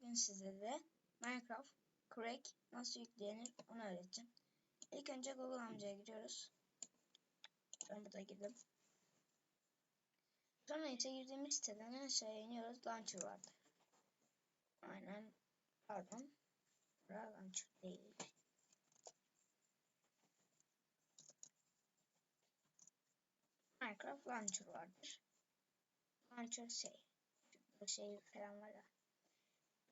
Bugün sizlere Minecraft Crack nasıl yüklenir onu öğreteceğim. İlk önce Google amcaya giriyoruz. Ben burada girdim. Sonra ise girdiğimiz siteden aşağıya iniyoruz. Launcher vardır. Aynen. Pardon. Bura launcher değil. Minecraft Launcher vardır. Launcher şey. Bu şey falan var ya.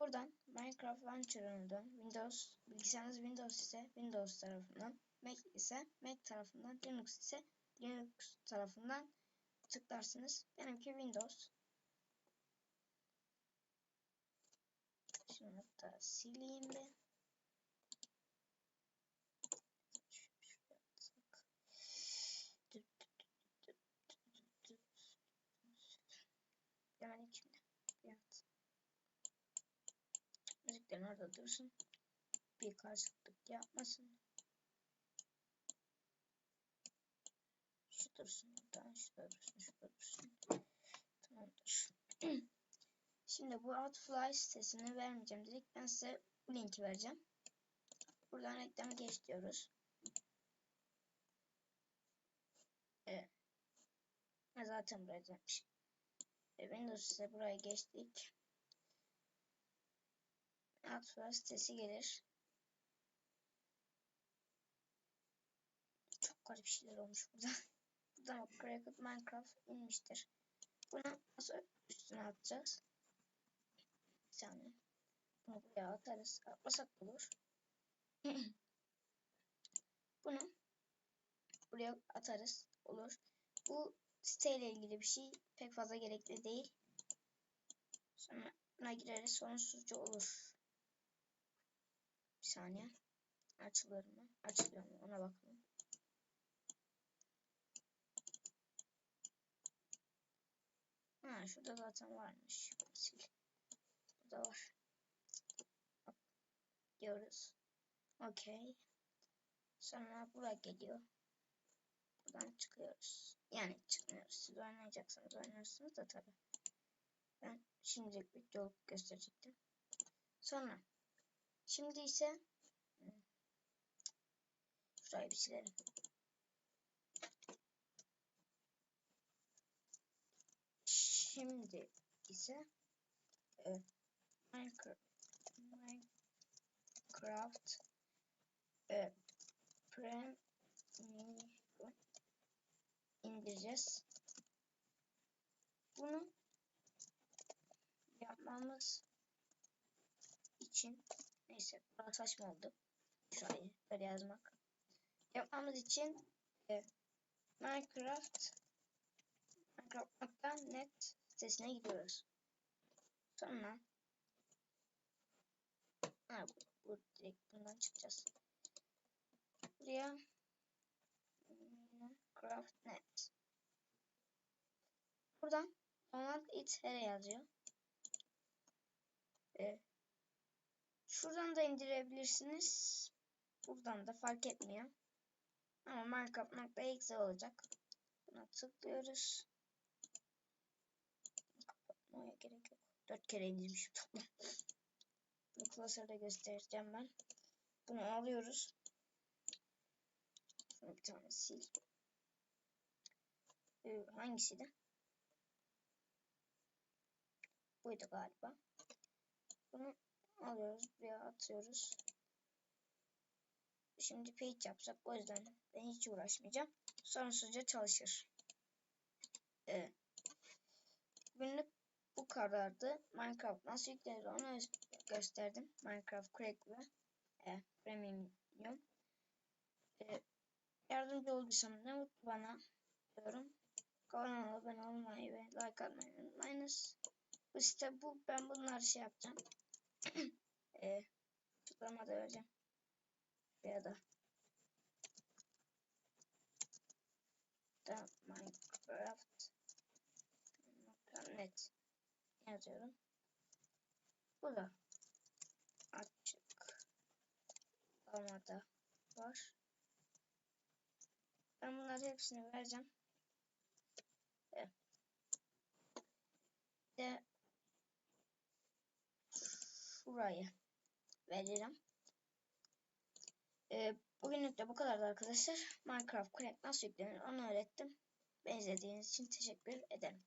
Buradan Minecraft Launcher'ından Windows, bilgisayarınız Windows ise Windows tarafından, Mac ise Mac tarafından, Linux ise Linux tarafından tıklarsınız. Benimki Windows. Şunu da sileyim bir. Müzikler orada dursun. Bir karışıklık yapmasın. Şu dursun burada. Şu dursun. Şu dursun. Tamamdır. Şimdi bu Outfly sitesini vermeyeceğim dedik. Ben size bu linki vereceğim. Buradan reklamı geç diyoruz. Evet. Zaten buraya gelmiş. Windows ise buraya geçtik. Outflow sitesi gelir. Çok garip şeyler olmuş burada. Buradan Cracked Minecraft inmiştir. Bunu nasıl üstüne atacağız? Bir saniye. Bunu buraya atarız. Atmasak olur. Bunu buraya atarız. Olur. Bu siteyle ilgili bir şey pek fazla gerekli değil. Sonra buna gireriz. Sonsuzca olur. Bir saniye. Açılır mı? Açılıyor mu? Ona bakalım. Ha şurada zaten varmış. Sil. Burada var. Diyoruz. Okey. Sonra buraya geliyor. Buradan çıkıyoruz. Yani çıkmıyoruz. Siz oynayacaksanız oynarsınız da tabi. Ben şimdilik bir yol gösterecektim. Sonra. Şimdi ise şurayı bir silelim. Şimdi ise e, Minecraft e, Premium indireceğiz. Bunu yapmamız için neyse biraz saçma oldu. Şurayı böyle yazmak. Yapmamız için e, Minecraft Minecraft.net sitesine gidiyoruz. Sonra ha, bu, bu direkt bundan çıkacağız. Buraya Minecraft.net Buradan download it here yazıyor. Ee, şuradan da indirebilirsiniz. Buradan da fark etmiyor. Ama Minecraft.exe olacak. Buna tıklıyoruz. Kapatmaya gerek yok. Dört kere indirmişim toplam. Bunu klasörde göstereceğim ben. Bunu alıyoruz. Şunu bir tane sil. Ee, hangisiydi? Buydu galiba. Bunu alıyoruz. Buraya atıyoruz. Şimdi page yapacak. O yüzden ben hiç uğraşmayacağım. Sonsuzca çalışır. Evet. Günlük bu kadardı. Minecraft nasıl yüklenir onu gösterdim. Minecraft Crack ve e, Premium. E, yardımcı olduysam ne mutlu bana diyorum. Kanala abone olmayı ve like atmayı unutmayınız. Bu site bu. Ben bunları şey yapacağım. e, tutlama da vereceğim. Ya da da Minecraft net yazıyorum. Bu da açık kalmada var. Ben bunları hepsini vereceğim. Evet. De şuraya veririm. Ee, bugünlük de bu kadardı arkadaşlar. Minecraft Connect nasıl yüklenir onu öğrettim. Beni izlediğiniz için teşekkür ederim.